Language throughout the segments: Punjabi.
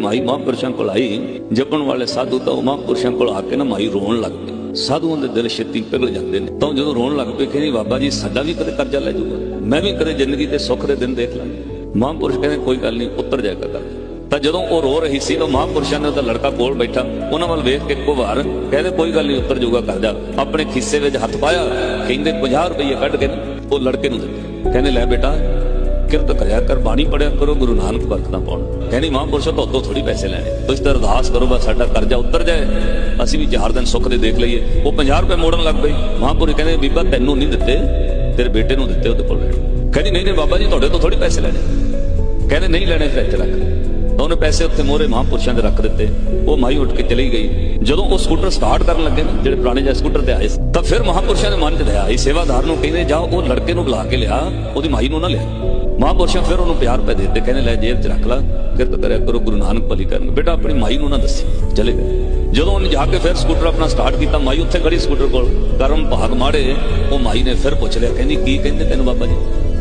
ਕਮਾਈ ਮਹਾਂਪੁਰਸ਼ਾਂ ਕੋਲ ਆਈ, ਜਪਣ ਵਾਲੇ ਸਾਧੂ ਤਾਂ ਉਹ ਮਹਾਂਪੁਰਸ਼ਾਂ ਕੋਲ ਆ ਕੇ ਨਾ ਮਾਈ ਰੋਣ ਲੱਗ ਪਏ। ਸਾਧੂਆਂ ਦੇ ਦਿਲ ਛੇਤੀ ਪਿਘਲ ਜਾਂਦੇ ਨੇ। ਤਾਂ ਜਦੋਂ ਰੋਣ ਲੱਗ ਪਏ, ਕਹਿੰਦੇ ਬਾਬਾ ਜੀ, ਸਾਡਾ ਵੀ ਕਦੇ ਕਰਜ਼ਾ ਲੈ ਜਾਊਗਾ ਮੈਂ ਵੀ ਕਦੇ ਜ਼ਿੰਦਗੀ ਦੇ ਸੁੱਖ ਦੇ ਦਿਨ ਦੇਖ ਲਾਂਗਾ। ਮਹਾਂਪੁਰਸ਼ ਕਹਿੰਦੇ, ਕੋਈ ਗੱਲ ਨਹੀਂ, ਉੱਤਰ ਜਾਏਗਾ ਕਰਜ਼ਾ ਤਾਂ ਜਦੋਂ ਉਹ ਰੋ ਰਹੀ ਸੀ, ਤਾਂ ਮਹਾਂਪੁਰਸ਼ਾਂ ਨੇ ਉਹਦਾ ਲੜਕਾ ਕੋਲ ਬੈਠਾ। ਉਹਨਾਂ ਵੱਲ ਵੇਖ ਕੇ ਇੱਕੋ ਵਾਰ ਕਹਿੰਦੇ, ਕੋਈ ਗੱਲ ਨਹੀਂ, ਉੱਤਰ ਜਾਊਗਾ ਕਰਜ਼ਾ। ਆਪਣੇ ਖਿੱਸੇ ਵਿੱਚ ਹੱਥ ਪਾਇਆ, ਕਹਿੰਦੇ 50 ਰੁਪਏ ਕੱਢ ਕੇ ਉਹ ਲੜਕੇ ਨੂੰ ਦਿੱਤੇ। ਕਹਿੰਦੇ, ਲੈ ਬੇਟਾ ਕਿਰਤ ਕਰਿਆ ਕਰ, ਬਾਣੀ ਪੜਿਆ ਕਰੋ, ਗੁਰੂ ਨਾਨਕ ਬਰਕਤਾਂ ਪਾਉਣ। ਕਹਿੰਦੀ, ਮਹਾਂਪੁਰਸ਼ੋਂ ਤੋਂ ਤੋਂ ਥੋੜੀ ਪੈਸੇ ਲੈਣੇ। ਤੁਸੀਂ ਤਾਂ ਅਰਦਾਸ ਕਰੋ, ਬਸ ਸਾਡਾ ਕਰਜ਼ਾ ਉੱਤਰ ਜਾਏ। ਅਸੀਂ ਵੀ ਚਾਰ ਦਿਨ ਸੁੱਖ ਦੇ ਦੇਖ ਲਈਏ। ਉਹ 50 ਰੁਪਏ ਮੋੜਨ ਲੱਗ ਪਈ। ਮਹਾਂਪੁਰ ਕਹਿੰਦੇ, ਬੀਬਾ, ਤੈਨੂੰ ਨਹੀਂ ਦਿੱਤੇ, ਤੇਰੇ ਬੇਟੇ ਨੂੰ ਦਿੱਤੇ ਉਹਦੇ ਕੋਲ ਕਹਿੰਦੀ, ਨਹੀਂ ਨਹੀਂ, ਬਾਬਾ ਜੀ, ਤੁਹਾਡੇ ਤੋਂ ਥੋੜੀ ਪੈਸੇ ਲੈਣੇ। ਕਹਿੰਦੇ, ਨਹੀਂ ਲੈਣੇ, ਫਿਰ ਇੱਥੇ ਰੱਖ। ਤਾਂ ਉਹਨੇ ਪੈਸੇ ਉੱਥੇ ਮੋਹਰੇ ਮਹਾਂਪੁਰਸ਼ਾਂ ਦੇ ਰੱਖ ਦਿੱਤੇ। ਉਹ ਮਾਈ ਉੱਠ ਕੇ ਚਲੀ ਗਈ। ਜਦੋਂ ਉਹ ਸਕੂਟਰ ਸਟਾਰਟ ਕਰਨ ਲੱਗੇ ਨਾ, ਜਿਹੜੇ ਪੁਰਾਣੇ ਜਿਹੇ ਸਕੂਟਰ ਤੇ ਆਏ ਤਾਂ ਫਿਰ ਮਹਾਂਪੁਰਸ਼ਾਂ ਦੇ ਮਨ 'ਚ ਦਇਆ ਆਈ। ਸੇਵਾਦਾਰ ਨੂੰ ਕਹਿੰਦੇ, ਜਾ ਉਹ ਲੜਕੇ ਨੂੰ ਬੁਲਾ ਕੇ ਲਿਆ, ਉਹਦੀ ਮਾਈ ਨੂੰ ਨਾ ਲਿਆ। ਮਹਾਂਪੁਰਸ਼ਾਂ ਫਿਰ ਉਹਨੂੰ 50 ਰੁਪਏ ਦੇ ਦਿੱਤੇ, ਕਹਿੰਦੇ ਲੈ ਜੇਬ 'ਚ ਰੱਖ ਲੈ, ਕਿਰਤ ਕਰਿਆ ਕਰੋ, ਗੁਰੂ ਨਾਨਕ ਭਲੀ ਕਰਨ ਬੇਟਾ ਆਪਣੀ ਮਾਈ ਨੂੰ ਨਾ ਦੱਸੀ, ਚਲੇ ਗਏ। ਜਦੋਂ ਉਹਨੇ ਜਾ ਕੇ ਫਿਰ ਸਕੂਟਰ ਆਪਣਾ ਸਟਾਰਟ ਕੀਤਾ, ਮਾਈ ਉੱਥੇ ਖੜੀ ਸਕੂਟਰ ਕੋਲ, ਕਰਮ ਭਾਗ ਮਾੜੇ, ਉਹ ਮਾਈ ਨੇ ਫਿਰ ਪੁੱਛ ਲਿਆ, ਕਹਿੰਦੀ, ਕੀ ਕਹਿੰਦੇ ਤੈਨੂੰ ਬਾਬਾ ਜੀ?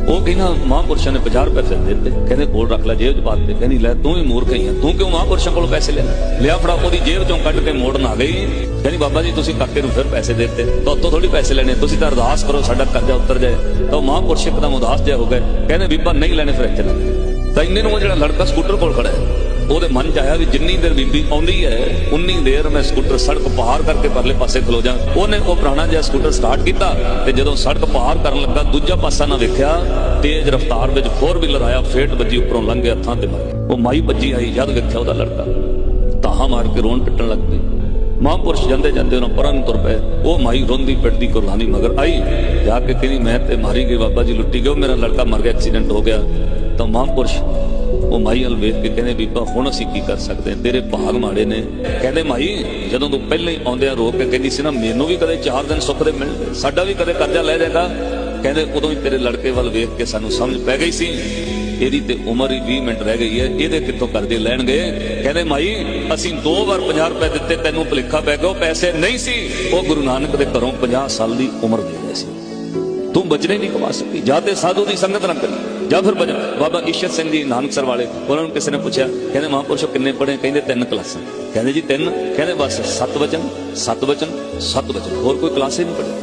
ਉਹ ਕਹਿੰਦਾ, ਮਹਾਂਪੁਰਸ਼ਾਂ ਨੇ 50 ਰੁਪਏ ਫਿਰ ਦੇ ਦਿੱਤੇ। ਕਹਿੰਦੇ ਕੋਲ ਰੱਖ ਲੈ ਜੇਬ 'ਚ ਪਾ ਦਿੱਤੇ। ਕਹਿੰਦੀ, ਲੈ, ਤੂੰ ਵੀ ਮੂਰਖ ਹੀ ਆ। ਤੂੰ ਕਿਉਂ ਮਹਾਂਪੁਰਸ਼ਾਂ ਕੋਲ ਪੈਸੇ ਲੈਣਾ ਲਿਆ ਫੜਾ, ਉਹਦੀ ਜੇਬ 'ਚੋਂ ਕੱਢ ਕੇ ਮੋੜਨ ਆ ਗਈ। ਕਹਿੰਦੀ, ਬਾਬਾ ਜੀ, ਤੁਸੀਂ ਕਾਕੇ ਨੂੰ ਫਿਰ ਪੈਸੇ ਦੇ ਦਿੱਤੇ। ਤਾਂ ਉੱਤੋਂ ਥੋੜੀ ਪੈਸੇ ਲੈਣੇ। ਤੁਸੀਂ ਤਾਂ ਅਰਦਾਸ ਕਰੋ, ਸਾਡਾ ਕਰਜ਼ਾ ਉਤਰ ਜਾਏ। ਤਾਂ ਉਹ ਮਹਾਂਪੁਰਸ਼ ਇੱਕਦਮ ਉਦਾਸ ਜਿਹਾ ਹੋ ਗਏ। ਕਹਿੰਦੇ, ਬੀਬਾ, ਨਹੀਂ ਲੈਣੇ ਫਿਰ ਇੱਥੇ ਲੱਗ ਤਾਂ ਇੰਨੇ ਨੂੰ ਉਹ ਜਿਹੜਾ ਲੜਕਾ ਸਕੂਟਰ ਕੋਲ ਖੜਾ ਹੈ। ਉਹਦੇ ਮਨ 'ਚ ਆਇਆ ਵੀ ਜਿੰਨੀ ਦੇਰ ਬੀਬੀ ਆਉਂਦੀ ਹੈ, ਉਨੀ ਦੇਰ ਮੈਂ ਸਕੂਟਰ ਸੜਕ ਪਾਰ ਕਰਕੇ ਪਰਲੇ ਪਾਸੇ ਖਲੋ ਜਾ। ਉਹਨੇ ਉਹ ਪੁਰਾਣਾ ਜਿਹਾ ਸਕੂਟਰ ਸਟਾਰਟ ਕੀਤਾ ਤੇ ਜਦੋਂ ਸੜਕ ਪਾਰ ਕਰਨ ਲੱਗਾ, ਦੂਜਾ ਪਾਸਾ ਨਾ ਵੇਖਿਆ, ਤੇਜ਼ ਰਫ਼ਤਾਰ ਵਿੱਚ ਫੋਰ ਵੀਲਰ ਆਇਆ, ਫੇਟ ਵੱਜੀ ਉੱਪਰੋਂ, ਲੰਘੇ ਹੱਥਾਂ ਤੇ ਉਹ ਮਾਈ ਭੱਜੀ ਆਈ, ਜਦ ਵੇਖਿਆ ਉਹਦਾ ਲੜਕਾ। ਤਾਹਾ ਮਾਰ ਕੇ ਰੋਣ ਪਿੱਟਣ ਲੱਗ ਪਈ। ਮਹਾਂਪੁਰਸ਼ ਜਾਂਦੇ ਜਾਂਦੇ ਉਹਨਾਂ ਪਰਾਂ ਨੂੰ ਤੁਰ ਪਏ। ਉਹ ਮਾਈ ਰੋਂਦੀ ਪਿੱਟਦੀ ਕੁਰਬਾਨੀ ਮਗਰ ਆਈ। ਜਾ ਕੇ ਕਹਿੰਦੀ, ਮੈਂ ਤੇ ਮਾਰੀ ਗਈ, ਬਾਬਾ ਜੀ ਲੁੱਟੀ ਗਏ ਮੇਰਾ ਲੜਕਾ ਮਰ ਗਿਆ ਐਕਸੀਡੈਂਟ ਹੋ ਗਿਆ। ਤਾਂ ਮਹਾਂਪੁਰਸ਼ ਉਹ ਮਾਈ ਹਲ ਵੇਖ ਕੇ ਕਹਿੰਦੇ ਬੀਬਾ ਹੁਣ ਅਸੀਂ ਕੀ ਕਰ ਸਕਦੇ? ਹਾਂ ਤੇਰੇ ਭਾਗ ਮਾੜੇ ਨੇ। ਕਹਿੰਦੇ ਮਾਈ, ਜਦੋਂ ਤੂੰ ਪਹਿਲਾਂ ਹੀ ਆਉਂਦਿਆਂ ਰੋਕ ਕੇ ਕਹਿੰਦੀ ਸੀ ਨਾ, ਮੈਨੂੰ ਵੀ ਕਦੇ 4 ਦਿਨ ਸੁੱਖ ਦੇ ਮਿਲ, ਸਾਡਾ ਵੀ ਕਦੇ ਕਰਜ਼ਾ ਲੈ ਜਾਏਗਾ। ਕਹਿੰਦੇ ਉਦੋਂ ਹੀ ਤੇਰੇ ਲੜਕੇ ਵੱਲ ਵੇਖ ਕੇ ਸਾਨੂੰ ਸਮਝ ਪੈ ਗਈ ਸੀ। ਇਹਦੀ ਤੇ ਉਮਰ ਹੀ 20 ਮਿੰਟ ਰਹਿ ਗਈ ਹੈ। ਇਹਦੇ ਕਿੱਥੋਂ ਕਰਜ਼ੇ ਲੈਣਗੇ? ਕਹਿੰਦੇ ਮਾਈ, ਅਸੀਂ ਦੋ ਵਾਰ 50 ਰੁਪਏ ਦਿੱਤੇ, ਤੈਨੂੰ ਭਲੇਖਾ ਪੈ ਗਿਆ, ਉਹ ਪੈਸੇ ਨਹੀਂ ਸੀ। ਉਹ ਗੁਰੂ ਨਾਨਕ ਦੇ ਘਰੋਂ 50 ਸਾਲ ਦੀ ਉਮਰ ਦੇ ਰਹੇ ਸੀ। ਤੂੰ ਬਚਨੇ ਨਹੀਂ ਕਮਾ ਸਕੀ। ਜਾਂ ਤੇ ਸਾਧੂ ਦੀ ਸੰਗਤ ਨਾ ਕਰੀ ਜਾਂ ਫਿਰ ਬਾਬਾ ਈਸ਼ਰ ਸਿੰਘ ਜੀ ਨਾਨਕਸਰ ਵਾਲੇ, ਉਹਨਾਂ ਨੂੰ ਕਿਸੇ ਨੇ ਪੁੱਛਿਆ, ਕਹਿੰਦੇ ਮਹਾਂਪੁਰਸ਼ੋ ਕਿੰਨੇ ਪੜ੍ਹੇ? ਕਹਿੰਦੇ ਤਿੰਨ ਕਲਾਸਾਂ। ਕਹਿੰਦੇ ਜੀ ਤਿੰਨ, ਕਹਿੰਦੇ ਬਸ ਸੱਤ ਵਚਨ ਸੱਤ ਵਚਨ ਸੱਤ ਵਚਨ। ਹੋਰ ਕੋਈ ਕਲਾਸ ਹੀ ਨਹੀਂ ਪੜ੍ਹਿਆ